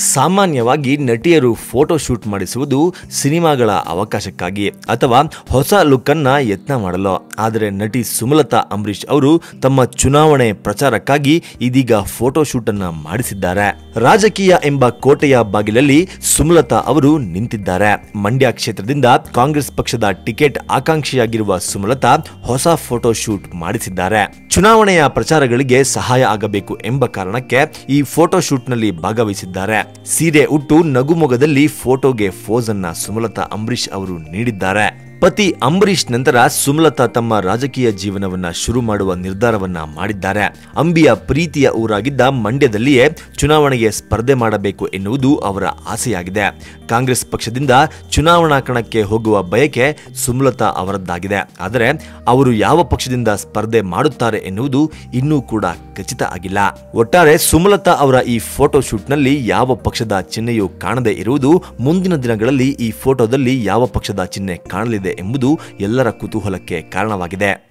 ಸಾಮಾನ್ಯವಾಗಿ ನಟಿಯರು photo shoot ಮಾಡಿಸುವುದು ಸಿನಿಮಾಗಳ ಅವಕಾಶಕ್ಕಾಗಿ ಅಥವಾ ಹೊಸ ಲುಕ್ ಅನ್ನ ಯತ್ನ ಮಾಡಲು. ಆದರೆ ನಟಿ ಸುಮಲತಾ ಅಂಬರೀಶ್ ಅವರು ತಮ್ಮ ಚುನಾವಣೆ ಪ್ರಚಾರಕ್ಕಾಗಿ ಇದೀಗ ಫೋಟೋ ಶೂಟ್ ಅನ್ನ ಮಾಡಿಸಿದ್ದಾರೆ. ರಾಜಕೀಯ ಎಂಬ ಕೋಟೆಯ ಬಾಗಿಲಲ್ಲಿ ಸುಮಲತಾ ಅವರು ನಿಂತಿದ್ದಾರೆ. ಮಂಡ್ಯ ಕ್ಷೇತ್ರದಿಂದ ಕಾಂಗ್ರೆಸ್ ಪಕ್ಷದ ಟಿಕೆಟ್ ಆಕಾಂಕ್ಷಿಯಾಗಿರುವ ಸುಮಲತಾ ಹೊಸ ಫೋಟೋ ಶೂಟ್ ಮಾಡಿಸಿದ್ದಾರೆ. ಚುನಾವಣೆಯ ಪ್ರಚಾರಗಳಿಗೆ ಸಹಾಯ ಆಗಬೇಕು ಎಂಬ ಕಾರಣಕ್ಕೆ ಈ ಫೋಟೋ ಶೂಟ್ನಲ್ಲಿ ಭಾಗವಹಿಸಿದ್ದಾರೆ. ಸೀರೆ ಉಟ್ಟು ನಗುಮೊಗದಲ್ಲಿ ಫೋಟೋಗೆ ಫೋಸನ್ನ ಸುಮಲತಾ ಅಂಬರೀಶ್ ಅವರು ನೀಡಿದ್ದಾರೆ. ಪತಿ ಅಂಬರೀಶ್ ನಂತರ ಸುಮಲತಾ ತಮ್ಮ ರಾಜಕೀಯ ಜೀವನವನ್ನ ಶುರು ಮಾಡುವ ನಿರ್ಧಾರವನ್ನ ಮಾಡಿದ್ದಾರೆ. ಅಂಬಿಯ ಪ್ರೀತಿಯ ಊರಾಗಿದ್ದ ಮಂಡ್ಯದಲ್ಲಿಯೇ ಚುನಾವಣೆಗೆ ಸ್ಪರ್ಧೆ ಮಾಡಬೇಕು ಎನ್ನುವುದು ಅವರ ಆಸೆಯಾಗಿದೆ. ಕಾಂಗ್ರೆಸ್ ಪಕ್ಷದಿಂದ ಚುನಾವಣಾ ಕಣಕ್ಕೆ ಹೋಗುವ ಬಯಕೆ ಸುಮಲತಾ ಅವರದ್ದಾಗಿದೆ. ಆದರೆ ಅವರು ಯಾವ ಪಕ್ಷದಿಂದ ಸ್ಪರ್ಧೆ ಮಾಡುತ್ತಾರೆ ಎನ್ನುವುದು ಇನ್ನೂ ಕೂಡ ಖಚಿತ ಆಗಿಲ್ಲ. ಒಟ್ಟಾರೆ ಸುಮಲತಾ ಅವರ ಈ ಫೋಟೋ ಶೂಟ್ನಲ್ಲಿ ಯಾವ ಪಕ್ಷದ ಚಿಹ್ನೆಯೂ ಕಾಣದೇ ಇರುವುದು ಮುಂದಿನ ದಿನಗಳಲ್ಲಿ ಈ ಫೋಟೋದಲ್ಲಿ ಯಾವ ಪಕ್ಷದ ಚಿಹ್ನೆ ಕಾಣಲಿದೆ ಎಂಬುದು ಎಲ್ಲರ ಕುತೂಹಲಕ್ಕೆ ಕಾರಣವಾಗಿದೆ.